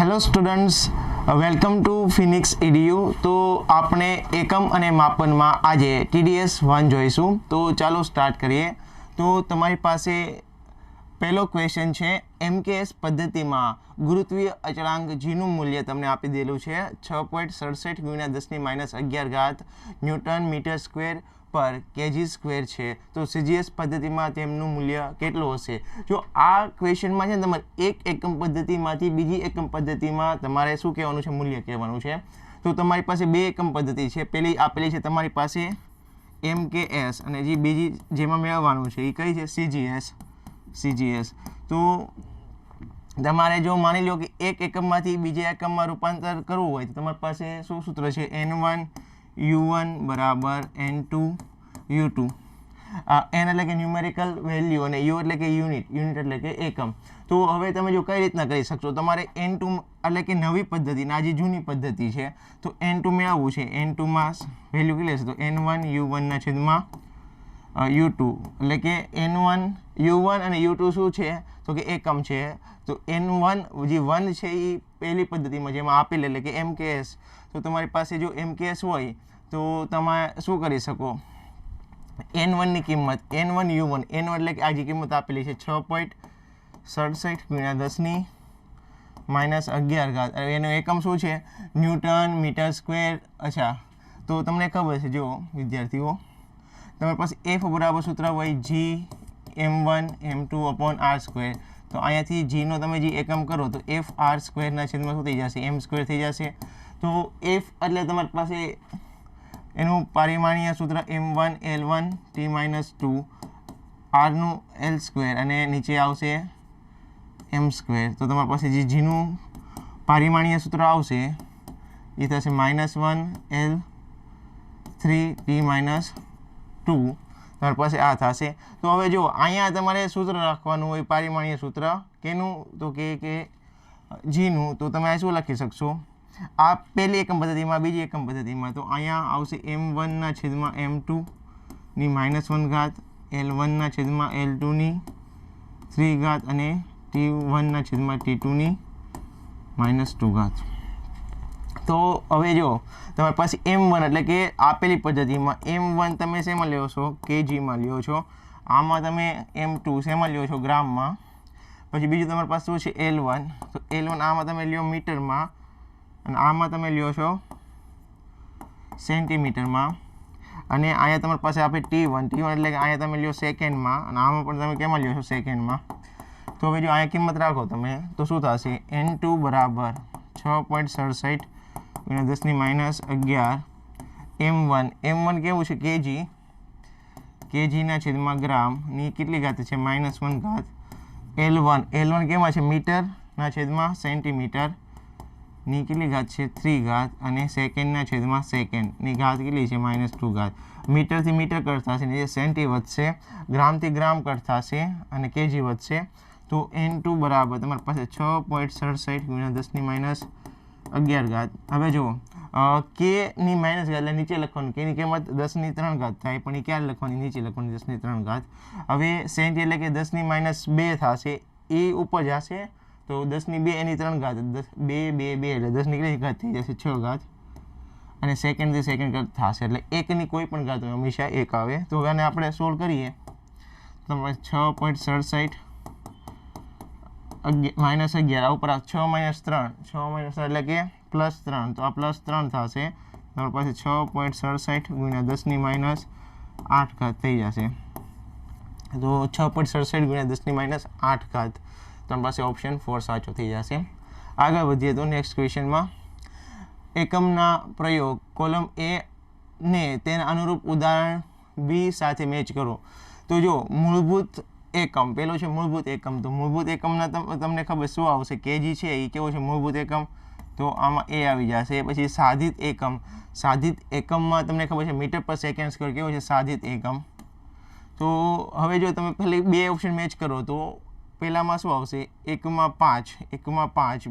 Hello students welcome to Phoenix EDU તો આપણે એકમ અને માપનમાં આજે ટીડીએસ વન જોઈશું. તો ચાલો સ્ટાર્ટ કરીએ. તો તમારી પાસે પહેલો ક્વેશ્ચન છે એમકેએસ પદ્ધતિમાં ગુરુત્વીય અચળાંક જીનું મૂલ્ય તમને આપી દેલું છે. છ પોઈન્ટ સડસઠ ગુણ્યા દસની માઇનસ અગિયાર ઘાત ન્યૂટન મીટર સ્ક્વેર પર કેજી સ્ક્વેર છે, તો સીજીએસ પદ્ધતિમાં તેમનું મૂલ્ય કેટલું હશે? જો આ ક્વેશ્ચનમાં છે તમારે એક એકમ પદ્ધતિમાંથી બીજી એકમ પદ્ધતિમાં તમારે શું કહેવાનું છે? મૂલ્ય કહેવાનું છે. તો તમારી પાસે બે એકમ પદ્ધતિ છે. પેલી આપેલી છે તમારી પાસે એમ કે એસ અને જે બીજી જેમાં મેળવવાનું છે એ કઈ છે? સીજીએસ સીજીએસ તો તમારે જો માની લો કે એક એકમમાંથી બીજા એકમમાં રૂપાંતર કરવું હોય તો તમારી પાસે શું સૂત્ર છે? એન વન યુ વન બરાબર N two U two N એટલે કે ન્યુમેરિકલ વેલ્યુ અને યુ એટલે કે યુનિટ યુનિટ એટલે કે એકમ. તો હવે તમે જો કઈ રીતના કરી શકશો? તમારે એન ટુ એટલે કે નવી પદ્ધતિ ના જે જૂની પદ્ધતિ છે, તો એન ટુ મેળવવું છે. એન ટુમાં વેલ્યુ કેટલી હશે? તો એન વન યુ વનના છેદમાં યુ ટુ એટલે કે એન વન યુ વન અને યુ શું છે? તો કે એકમ છે. તો એન વન જે વન છે એ પહેલી પદ્ધતિમાં જેમાં આપેલ એટલે કે એમ તો તમારી પાસે જો એમ કે એસ હોય તો તમે શું કરી શકો? એન વનની કિંમત N one U one N one એટલે કે આ જે કિંમત આપેલી છે, છ પોઈન્ટ સડસઠ ગુણ્યા દસની માઇનસ અગિયાર ઘાત. એનો એકમ શું છે? Newton metre square. અચ્છા, તો તમને ખબર છે જો વિદ્યાર્થીઓ. તમારી પાસે એફ બરાબર સૂત્ર હોય G M one M two upon R square તો અહીંયાથી જીનો તમે જે એકમ કરો, તો એફ આર સ્ક્વેરના છેદમાં શું થઈ જશે? એમ સ્ક્વેર થઈ જશે. તો એફ એટલે તમારી પાસે એનું પારિમાણીય સૂત્ર M one L one T minus two આરનું L square અને નીચે આવશે એમ સ્ક્વેર તો તમારી પાસે જે જીનું પારિમાણીય સૂત્ર આવશે, એ થશે minus one L three T minus two તમારી પાસે આ થશે. તો હવે જો અહીંયા તમારે સૂત્ર રાખવાનું હોય, પારિમાણીય સૂત્ર. કેનું? તો કે કે જીનું તો તમે શું લખી શકશો? આ પહેલી એકમ પદ્ધતિમાં, બીજી એકમ પદ્ધતિમાં. તો અહીંયા આવશે એમ વનના છેદમાં એમ ટુની માઇનસ વન ઘાત, એલ વનના છેદમાં એલ ટુની થ્રી ઘાત અને ટી વનના છેદમાં ટી ટુની માઇનસ ટુ ઘાત. તો હવે જો, તમારી પાસે એમ વન એટલે કે આપેલી પદ્ધતિમાં એમ વન તમે શેમાં લ્યો છો? કેજીમાં લ્યો છો. આમાં તમે એમ ટુ શેમાં લ્યો છો? ગ્રામમાં. પછી બીજું તમારી પાસે શું છે? L one. તો એલ વન આમાં તમે લ્યો મીટરમાં અને આમાં તમે લ્યો છો સેન્ટીમીટરમાં. અને અહીંયા તમારી પાસે આપે ટી વન ટી વન એટલે કે અહીંયા તમે લ્યો સેકન્ડમાં. અને આમાં પણ તમે કેમાં લ્યો છો સેકન્ડમાં? તો હવે જો અહીંયા કિંમત રાખો તમે, તો શું થશે? એન ટુ બરાબર છ પોઈન્ટ સડસઠ ગુણ્યા દસની માઇનસ અગિયાર. એમ વન એમ વન કેવું છે? કેજી. કેજીના છેદમાં ગ્રામની કેટલી ઘાત છે? માઇનસ વન ઘાત. એલ વન એલ વન કેમાં છે? મીટરના છેદમાં સેન્ટીમીટર. ની કેટલી ઘાત છે થ્રી ઘાત અને સેકન્ડના છેદમાં સેકન્ડની ઘાત કેટલી છે? માઇનસ ટુ ઘાત. મીટરથી મીટર કટ થશે જે સેન્ટી વધશે, ગ્રામથી ગ્રામ કટ થશે અને કેજી વધશે, તો એન ટુ બરાબર તમારી પાસે છ પોઈન્ટ સડસઠ ગુણ્યા દસની માઇનસ અગિયાર ઘાત. હવે જુઓ કેની માઇનસ ઘાત, એટલે નીચે લખવાનું કેની કિંમત દસની ત્રણ ઘાત થાય, પણ એ ક્યારે લખવાની? નીચે લખવાની દસની ત્રણ ઘાત. હવે સેન્ટ એટલે કે દસની માઇનસ બે થશે, એ ઉપર જશે તો દસની બે એની ત્રણ ઘાત. દસ, બે બે બે એટલે દસની કેટલી ઘાત થઈ જશે છ ઘાત. અને સેકન્ડથી સેકન્ડ થશે એટલે એકની કોઈ પણ ઘાત હંમેશા એક આવે. તો આને આપણે સોલ્વ કરીએ. તમારે છ પોઈન્ટ સડસઠ માઇનસ અગિયાર, આ ઉપર છ માઇનસ ત્રણ. છ માઇનસ એટલે કે પ્લસ ત્રણ. તો આ પ્લસ ત્રણ થશે. તમારી પાસે છ પોઈન્ટ સડસઠ ગુણ્યા દસની માઇનસ આઠ ઘાત થઈ જશે. તો છ પોઈન્ટ સડસઠ ગુણ્યા દસની માઇનસ આઠ ઘાત. તમારી પાસે ઓપ્શન ફોર સાચો થઈ જશે. આગળ વધીએ તો નેક્સ્ટ ક્વેશ્ચનમાં એકમના પ્રયોગ કોલમ એ ને તેના અનુરૂપ ઉદાહરણ બી સાથે મેચ કરો. તો જો મૂળભૂત એકમ, પેલો છે મૂળભૂત એકમ, તો મૂળભૂત એકમના તમને ખબર શું આવશે? કેજી છે એ કેવો છે? મૂળભૂત એકમ. તો આમાં એ આવી જશે, પછી સાધિત એકમ. સાધિત એકમમાં તમને ખબર છે મીટર પર સેકન્ડ સ્કવેર કેવો છે? સાધિત એકમ. તો હવે જો તમે પહેલી બે ઓપ્શન મેચ કરો, તો પહેલામાં શું આવશે? એકમાં પાંચ એકમાં પાંચ.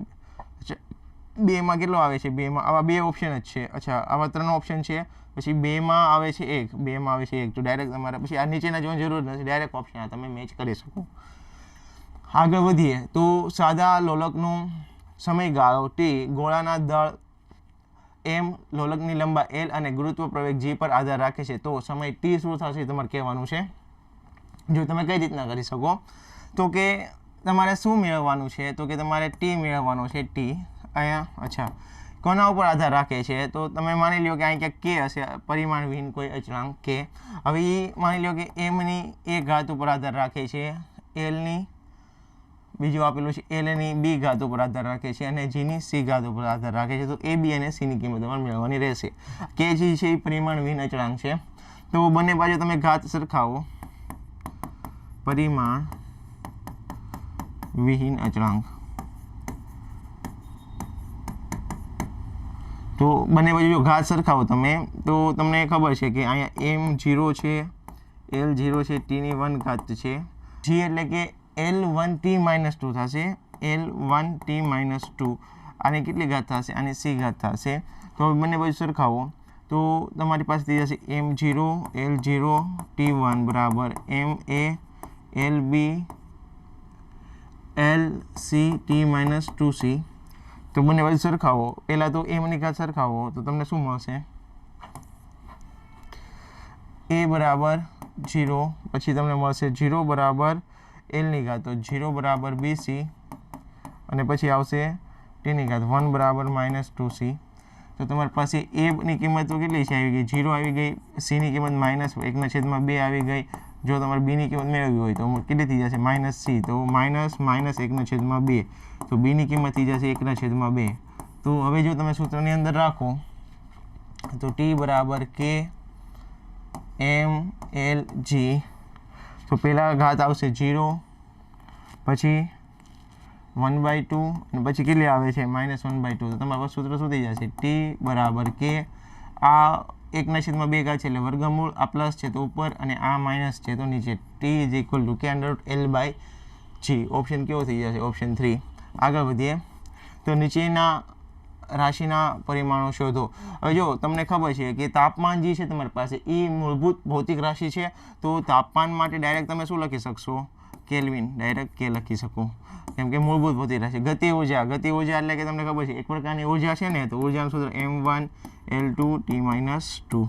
બેમાં કેટલો આવે છે? બેમાં, આવા બે ઓપ્શન જ છે. અચ્છા, આવા ત્રણ ઓપ્શન છે. પછી બેમાં આવે છે એક, બેમાં આવે છે એક. તો ડાયરેક્ટ તમારે, પછી આ નીચેના જોવાની જરૂર નથી. ડાયરેક્ટ ઓપ્શન તમે મેચ કરી શકો. આગળ વધીએ. તો સાદા લોલકનું સમયગાળો ટી ગોળાના દળ એમ લોલકની લંબા એલ અને ગુરુત્વ પ્રવેગ જી પર આધાર રાખે છે. તો સમય ટી શું થશે? તમારે કહેવાનું છે. જો તમે કઈ રીતના કરી શકો? તો કે તમારે શું મેળવવાનું છે? તો કે તમારે ટી મેળવવાનો છે ટી અહીંયા, અચ્છા. કોના ઉપર આધાર રાખે છે? તો તમે માની લો કે અહીં ક્યાંક કે હશે પરિમાણ વિહીન કોઈ અચળાંક કે હવે એ માની લો કે એમની એ ઘાત ઉપર આધાર રાખે છે એલની બીજું આપેલું છે એલની બી ઘાત ઉપર આધાર રાખે છે અને જીની સી ઘાત ઉપર આધાર રાખે છે. તો એ બી અને સીની કિંમત તમારે મેળવવાની રહેશે. કે જે છે એ પરિમાણ વિહીન અચળાંક છે. તો બંને બાજુ તમે ઘાત સરખાવો. પરિમાણ વિહીન અચળાંક તો બંને બાજુ જો ઘાત સરખાવો તમે, તો તમને ખબર છે કે અહીંયા એમ જીરો છે એલ જીરો છે ટીની વન ઘાત છે. જી એટલે કે L one T minus two થશે L one T minus two આની કેટલી ઘાત થશે? આની સી ઘાત થશે. તો હવે બંને બાજુ સરખાવો. તો તમારી પાસે થઈ જશે M zero L zero T one બરાબર. M A L B L C T minus two C તો બંને બાજુ સરખાવો. પહેલાં તો એમની ઘાત સરખાવો. તો તમને શું મળશે? એ બરાબર જીરો પછી તમને મળશે જીરો બરાબર એલની ઘાત. તો જીરો બરાબર બી સી અને પછી આવશે ટીની ઘાત. વન બરાબર માઇનસ ટુ સી તો તમારી પાસે એની કિંમત તો કેટલી છે? આવી ગઈ. જીરો આવી ગઈ. સીની કિંમત માઇનસ એકના છેદમાં બે આવી ગઈ. જો તમારે બીની કિંમત મેળવવી હોય તો કેટલી થઈ જશે? માઇનસ સી તો માઇનસ માઇનસ એકના છેદમાં બે. તો બીની કિંમત થઈ જશે એકના છેદમાં બે. તો હવે જો તમે સૂત્રની અંદર રાખો, તો ટી બરાબર કે એમ એલ જી તો પહેલાં ઘાત આવશે જીરો પછી વન બાય ટુ અને પછી કેટલી આવે છે? માઇનસ વન બાય ટુ તો તમારા પાસે સૂત્ર શું થઈ જશે? ટી બરાબર કે આ એકના છેદમાં બે ઘાત છે એટલે વર્ગમૂળ આ પ્લસ છે તો ઉપર અને આ માઇનસ છે તો નીચે. ટી ઇઝ ઇક્વલ ટુ કે under L by G option કેવો થઈ જશે? ઓપ્શન થ્રી આગળ વધીએ. તો નીચેના રાશિના પરિમાણો શોધો. હવે જો તમને ખબર છે કે તાપમાન જે છે તમારી પાસે એ મૂળભૂત ભૌતિક રાશિ છે, તો તાપમાન માટે ડાયરેક્ટ તમે શું લખી શકશો? કેલ્વિન ડાયરેક્ટ કે લખી શકું. કેમ કે મૂળભૂત ભૌતિક રાશિ. ગતિ ઊર્જા. ગતિ ઊર્જા એટલે કે તમને ખબર છે, એક પ્રકારની ઊર્જા છે ને, તો ઉર્જાનું સૂત્ર M one L two T minus two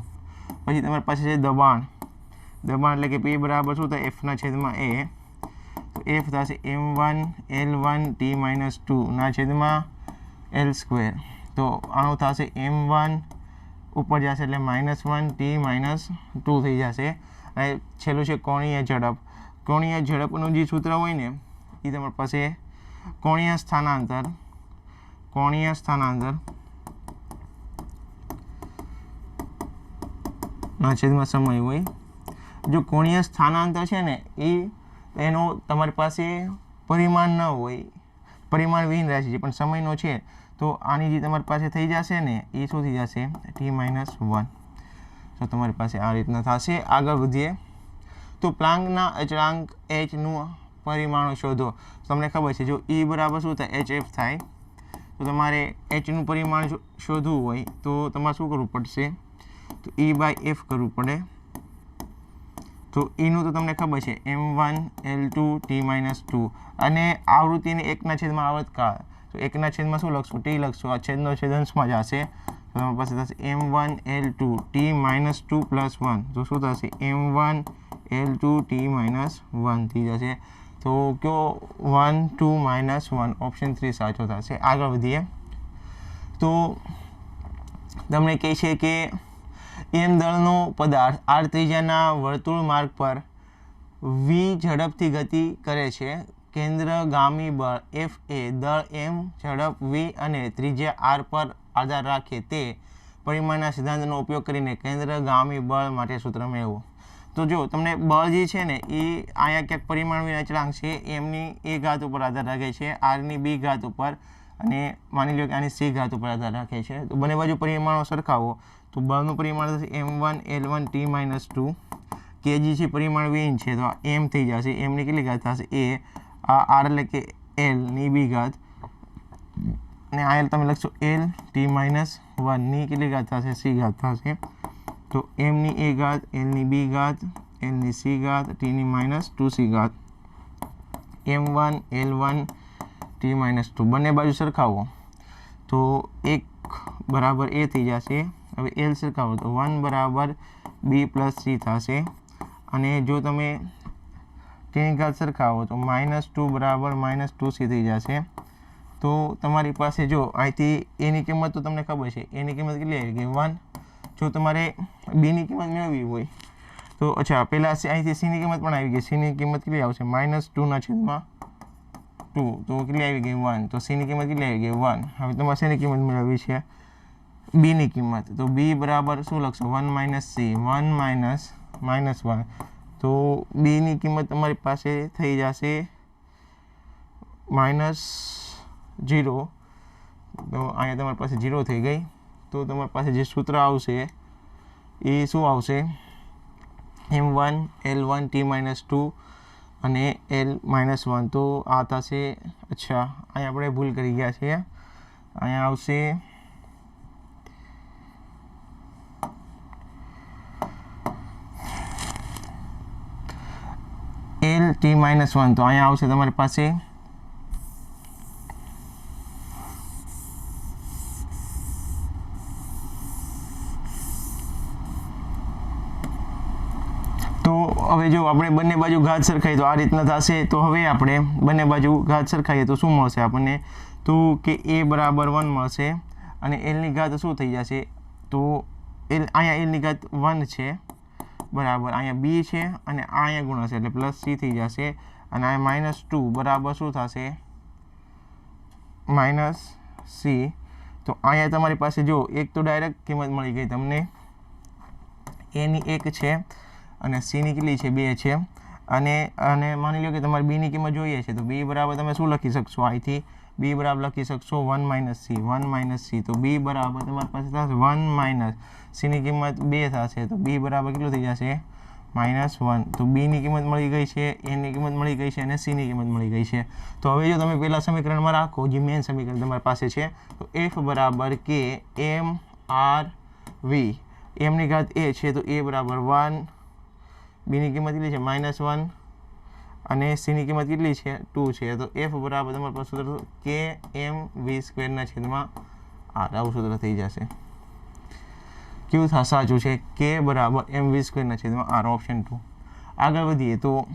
પછી તમારી પાસે છે દબાણ. દબાણ એટલે કે પી બરાબર શું થાય? એફના છેદમાં એ તો એફ થશે M one L one T minus ટુના છેદમાં એલ સ્ક્વેર તો આનું થશે એમ વન ઉપર જશે એટલે minus one T minus two થઈ જશે. અને છેલ્લું છે કોણીય ઝડપ. કોણીય ઝડપનું જે સૂત્ર હોય ને, એ તમારી પાસે કોણીય સ્થાનાંતર કોણીય સ્થાનાંતર ના છેદમાં સમય હોય. જો કોણીય સ્થાનાંતર છે ને, એ એનો તમારી પાસે પરિમાણ ન હોય, પરિમાણ વિહીન રાશિ છે, પણ સમયનો છે, તો આની જે તમારી પાસે થઈ જશે ને, એ શું થઈ જશે? ટી માઇનસ વન તો તમારી પાસે આ રીતના થશે. આગળ વધીએ. તો પ્લાંકના અચળાંક એચનું પરિમાણો શોધો. તમને ખબર છે, જો ઈ બરાબર શું થાય? એચ એફ થાય. તો તમારે એચનું પરિમાણ શોધવું હોય, તો તમારે શું કરવું પડશે? તો ઈ બાય એફ કરવું પડે. તો એનું તો તમને ખબર છે M one L two T minus two અને આવૃત્તિને એકના છેદમાં આવર્તકાળ. તો એકના છેદમાં શું લખશું? ટી લખશું. આ છેદનો છેદ અંશમાં જશે. તો તમારી પાસે થશે M one L two T minus two plus one તો શું થશે? M one L two T minus one થઈ જશે. તો કયો one two minus one option three સાચો થશે. આગળ વધીએ. તો તમને કહે છે કે એમ દળનો પદાર્થ આર ત્રિજ્યાના વર્તુળ માર્ગ પર વી ઝડપથી ગતિ કરે છે. કેન્દ્રગામી બળ એફ એ દળ એમ ઝડપ વી અને ત્રિજ્યા આર પર આધાર રાખે તે પરિમાણના સિદ્ધાંતનો ઉપયોગ કરીને કેન્દ્રગામી બળ માટે સૂત્ર મેળવો. તો જો, તમને બળ જે છે ને, એ અહીંયા ક્યાંક પરિમાણ વિના અચળાંક છે, એમની એ ઘાત ઉપર આધાર રાખે છે, આરની બી ઘાત ઉપર, અને માની લો કે આની સી ઘાત ઉપર આધાર રાખે છે. તો બંને બાજુ પરિમાણો સરખાવો, તો બળનું પરિમાણ થશે M one, L one, T minus two. કે જે છે પરિમાણ વીન છે, તો એમ થઈ જશે. એમની કેટલી ઘાત થશે? એ, આ આર એટલે કે એલની બી ઘાત. અને આ એલ તમે લખશો એલ, ટી માઇનસ વનની કેટલી ઘાત થશે? સી ઘાત થશે. તો એમની એ ઘાત એલની બી ઘાત એલની સી ઘાત, ટીની માઇનસ ટુ સી ઘાત. M one, L one, T minus two. બંને બાજુ સરખાવો. તો એક બરાબર એ થઈ જશે. હવે એલ સરખાવો તો વન બરાબર બી પ્લસ સી થશે. અને જો તમે ટીની ઘાત સરખાવો તો માઇનસ ટુ બરાબર માઇનસ ટુ સી થઈ જશે. તો તમારી પાસે જો અહીંથી એની કિંમત તો તમને ખબર છે. એની કિંમત કેટલી આવી ગઈ? વન જો તમારે બીની કિંમત મેળવવી હોય, તો અચ્છા, પહેલાં અહીંથી સીની કિંમત પણ આવી ગઈ. સીની કિંમત કેટલી આવશે? માઇનસ ટુના છેદમાં ટુ. તો કેટલી આવી ગઈ? વન. તો સીની કિંમત કેટલી આવી ગઈ? વન. હવે તમારે શેની કિંમત મેળવવી છે બીની કિંમત. તો બી બરાબર શું લખશો? One minus C one minus minus one. તો બીની કિંમત તમારી પાસે થઈ જશે માઇનસ જીરો તો અહીંયા તમારી પાસે જીરો થઈ ગઈ. તો તમારી પાસે જે સૂત્ર આવશે, એ શું આવશે? M one L one T minus two અને એલ માઇનસ વન તો આ થશે, અચ્છા, અહીંયા આપણે ભૂલ કરી ગયા છીએ. અહીંયા આવશે એલ ટી માઇનસ વન તો અહીંયા આવશે તમારી પાસે તો હવે જો આપણે બંને બાજુ ઘાત સરખાઈએ તો આ રીતના થશે, તો હવે આપણે બંને બાજુ ઘાત સરખાઈએ તો શું મળશે આપણને? તો કે એ બરાબર વન મળશે અને એલની ઘાત શું થઈ જશે? તો એલ અહીંયા એલની ઘાત વન છે, બરાબર, અહીંયા બી છે અને આ અહીંયા ગુણાશે એટલે પ્લસ સી થઈ જશે અને આ માઇનસ ટુ, બરાબર શું થશે? માઇનસ સી તો અહીંયા તમારી પાસે જો એક તો ડાયરેક્ટ કિંમત મળી ગઈ તમને. એની એક છે અને સીની કેટલી છે? બે છે અને અને માની લો કે તમારે બીની કિંમત જોઈએ છે, તો બી બરાબર તમે શું લખી શકશો? અહીંથી બી બરાબર લખી શકશો one minus C one minus C તો બી બરાબર તમારી પાસે થશે વન માઇનસ સીની કિંમત બે થશે, તો બી બરાબર કેટલું થઈ જશે? માઇનસ વન તો બીની કિંમત મળી ગઈ છે એની કિંમત મળી ગઈ છે અને સીની કિંમત મળી ગઈ છે. તો હવે જો તમે પહેલાં સમીકરણમાં રાખો, જે મેન સમીકરણ તમારી પાસે છે, તો એફ બરાબર કે એમ આર વી એમની ઘાત એ છે, તો એ બરાબર વન બીની કિંમત કેટલી છે? Minus one. અને સીની કિંમત કેટલી છે? ટુ છે. તો એફ બરાબર તમારે પાસે સૂત્ર કે એમ વી સ્ક્વેરના છેદમાં આર. આવું સૂત્ર થઈ જશે. કેવું થશે સાચું છે? કે બરાબર એમ વી સ્ક્વેરના છેદમાં આર ઓપ્શન ટુ. આગળ વધીએ તો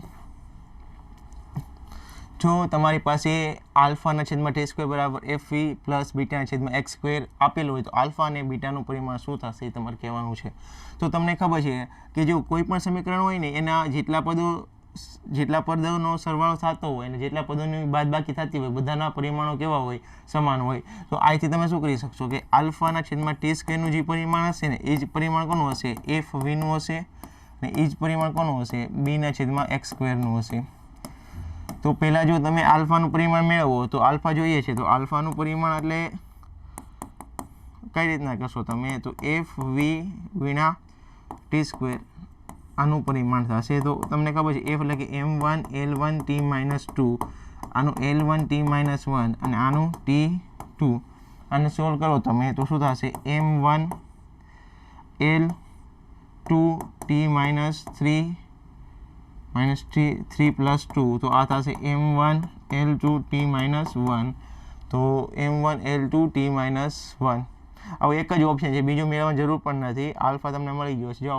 જો તમારી પાસે આલ્ફાના છેદમાં ટી સ્ક્વેર બરાબર એફ વી પ્લસ બીટાના છેદમાં એક્સ સ્ક્વેર આપેલું હોય તો આલ્ફા અને બીટાનું પરિમાણ શું થશે એ તમારે કહેવાનું છે. તો તમને ખબર છે કે જો કોઈ પણ સમીકરણ હોય ને, એના જેટલા પદો જેટલા પદોનો સરવાળો થતો હોય અને જેટલા પદોની બાદ બાકી થતી હોય, બધાના પરિમાણો કેવા હોય? સમાન હોય. તો આથી તમે શું કરી શકશો કે આલ્ફાના છેદમાં ટી સ્ક્વેરનું જે પરિમાણ હશે ને, એ જ પરિમાણ કોનું હશે? એફ વીનું હશે અને એ જ પરિમાણ કોનું હશે? બીના છેદમાં એક્સ સ્ક્વેરનું હશે. તો પહેલાં જો તમે આલ્ફાનું પરિમાણ મેળવો, તો આલ્ફા જોઈએ છે. તો આલ્ફાનું પરિમાણ એટલે કઈ રીતના કરશો તમે? તો એફ વી વિના ટી સ્ક્વેર આનું પરિમાણ થશે. તો તમને ખબર છે એફ એટલે કે M one L one T minus two આનું L one T minus one અને આનું ટી ટુ આને સોલ્વ કરો તમે, તો શું થશે? M one L two T minus three minus three three plus two તો આ થશે M one L two T minus one તો M one L two T minus one આવું એક જ ઓપ્શન છે બીજું મેળવવાની જરૂર પણ નથી આલ્ફા તમને મળી ગયો છે જો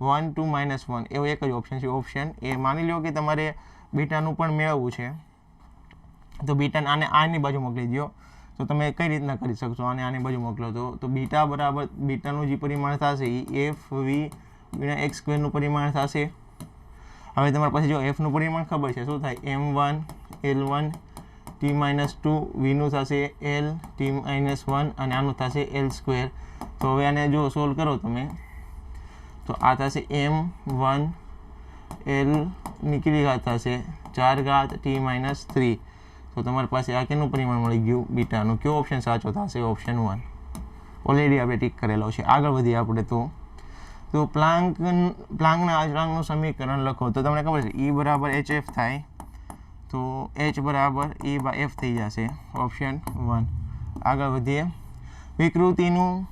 વન ટુ માઇનસ વન એવો એક જ ઓપ્શન છે ઓપ્શન એ માની લો કે તમારે બીટાનું પણ મેળવવું છે તો બીટાને આને આની બાજુ મોકલી દો તો તમે કઈ રીતના કરી શકશો આને આની બાજુ મોકલો તો તો બીટા બરાબર બીટાનું જે પરિમાણ થશે એ એફ વી એક્સ સ્ક્વેરનું પરિમાણ થશે હવે તમારી પાસે જો એફનું પરિમાણ ખબર છે, શું થાય? M one L one T minus two વીનું થશે એલ ટી માઇનસ વન અને આનું થશે એલ સ્ક્વેર તો હવે આને જો સોલ્વ કરો તમે, તો આ થશે એમ વન એલ નીકળી ઘાત થશે ચાર ઘાત ટી માઇનસ થ્રી તો તમારી પાસે આ કેનું પરિમાણ મળી ગયું? બીટાનું. કયો ઓપ્શન સાચો થશે? ઓપ્શન વન ઓલરેડી આપણે ટીક કરેલો છે. આગળ વધીએ આપણે તો. તો પ્લાન્ક પ્લાન્કના અચળાંકનું સમીકરણ લખો. તો તમને ખબર છે ઈ બરાબર એચ એફ થાય. તો એચ બરાબર ઈ બાય એફ થઈ જશે. ઓપ્શન વન આગળ વધીએ. વિકૃતિનું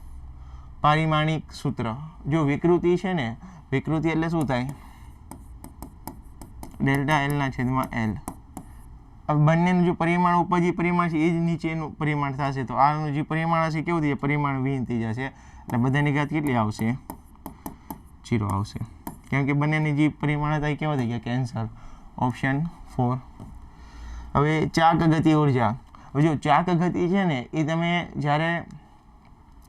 પારિમાણિક સૂત્ર. જો વિકૃતિ છે ને, વિકૃતિ એટલે શું થાય? ડેલ્ટા એલના છેદમાં એલ બંનેનું જે પરિમાણ ઉપર જે પરિમાણ છે, એ જ નીચેનું પરિમાણ થશે. તો આનું જે પરિમાણ હશે, કેવું થઈ જાય પરિમાણ વિન થઈ જશે. એટલે બધાની ઘાત કેટલી આવશે? જીરો આવશે. કેમ કે બંનેની જે પરિમાણ હતા એ કેવા થઈ ગયા? કેન્સર ઓપ્શન ફોર હવે ચાક ગતિ ઊર્જા. હવે જો ચાક ગતિ છે ને, એ તમે જ્યારે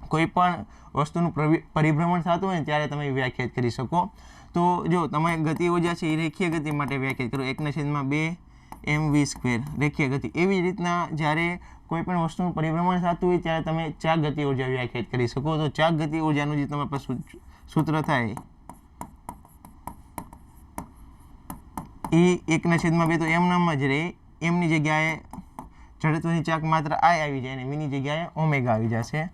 કોઈ પણ વસ્તુનું પરિભ્રમણ થતું હોય ને, ત્યારે તમે વ્યાખ્યાયિત કરી શકો. તો જો તમે ગતિ ઊર્જા છે એ રેખીય ગતિ માટે વ્યાખ્યાયિત કરો. એકના છેદમાં બે એમ વી સ્ક્વેર. રેખીય ગતિ. એવી રીતના જ્યારે કોઈ પણ વસ્તુનું પરિભ્રમણ થતું હોય, ત્યારે તમે ચાક ગતિ ઊર્જા વ્યાખ્યાયિત કરી શકો. તો ચાક ગતિ ઉર્જાનું જે તમારા પાસે સૂત્ર થાય. એ એકના છેદમાં બે તો એમ નામ જ રહે. એમની જગ્યાએ જડત્વની ચાક માત્ર આય આવી જાય અને મીની જગ્યાએ ઓમેગા આવી જશે.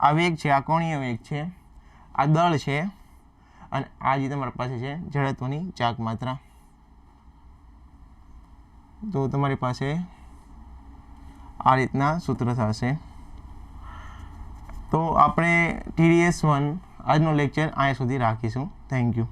આ વેગ છે, આ કોણીય વેગ છે, આ દળ છે અને આ જે તમારી પાસે છે જડત્વની ચાક માત્રા. તો તમારી પાસે આ રીતના સૂત્ર થશે. તો આપણે ટીડીએસ વન આજનો લેક્ચર અહીંયા સુધી રાખીશું. Thank you